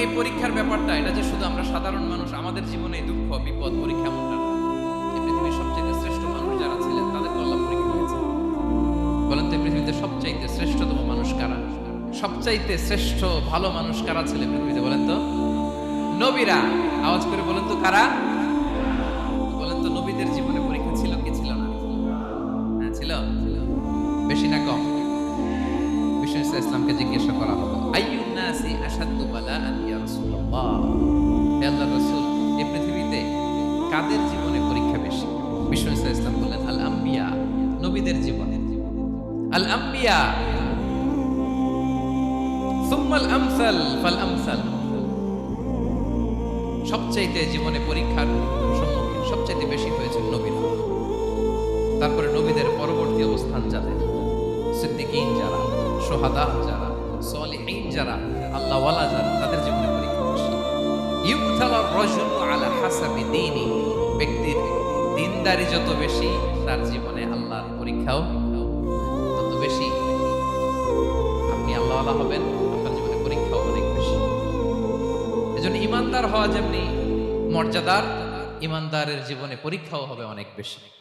এই পরীক্ষার ব্যাপারটা, এটা যে শুধু আমরা সাধারণ মানুষ, আমাদের জীবনে দুঃখ, বিপদ, পরীক্ষা এমনটা। পৃথিবীর সবচেয়ে শ্রেষ্ঠ মানুষ যারা ছিলেন, তাদের পরীক্ষা নিয়েছে বলেন তো পৃথিবীতে সবচাইতে শ্রেষ্ঠতম মানুষ কারা? সবচাইতে শ্রেষ্ঠ, ভালো মানুষ কারা ছিলেন পৃথিবীতে, বলেন তো? নবীরা। আওয়াজ করে বলেন তো কারা? বলেন তো নবীদের জীবনে পরীক্ষা ছিল কি ছিল না? হ্যাঁ ছিল। বেশি না কম। ইসা ইসলামকে জিজ্ঞাসা করা নাসি আশাদ্দু ইয়া রাসূলুল্লাহ। হে আল্লাহর রাসূল, এই পৃথিবীতে কাদের জীবনে পরীক্ষা বেশি? ইসলাম বললেন, আল আম্বিয়া। নবীদের জীবনে। আল আম্বিয়া। সুম্মাল আমসাল ফাল আমসাল। সবচাইতে জীবনে পরীক্ষার সম্মুখীন, সবচাইতে বেশি হয়েছে নবীরা। তারপরে নবীদের পরবর্তী অবস্থান যাদের? সিদ্দিকিন যারা, সোহাদা যারা, সলিহিন যারা আল্লাহওয়ালা যারা তাদের জীবনে পরীক্ষা দীনি, ব্যক্তির দিনদারি যত বেশি, তার জীবনে আল্লাহর পরীক্ষাও তত বেশি। আপনি আল্লাহওয়ালা হবেন, আপনার জীবনে পরীক্ষাও অনেক বেশি। এজন্য ইমানদার হওয়া যেমনি মর্যাদার, ইমানদারের জীবনে পরীক্ষাও হবে অনেক বেশি।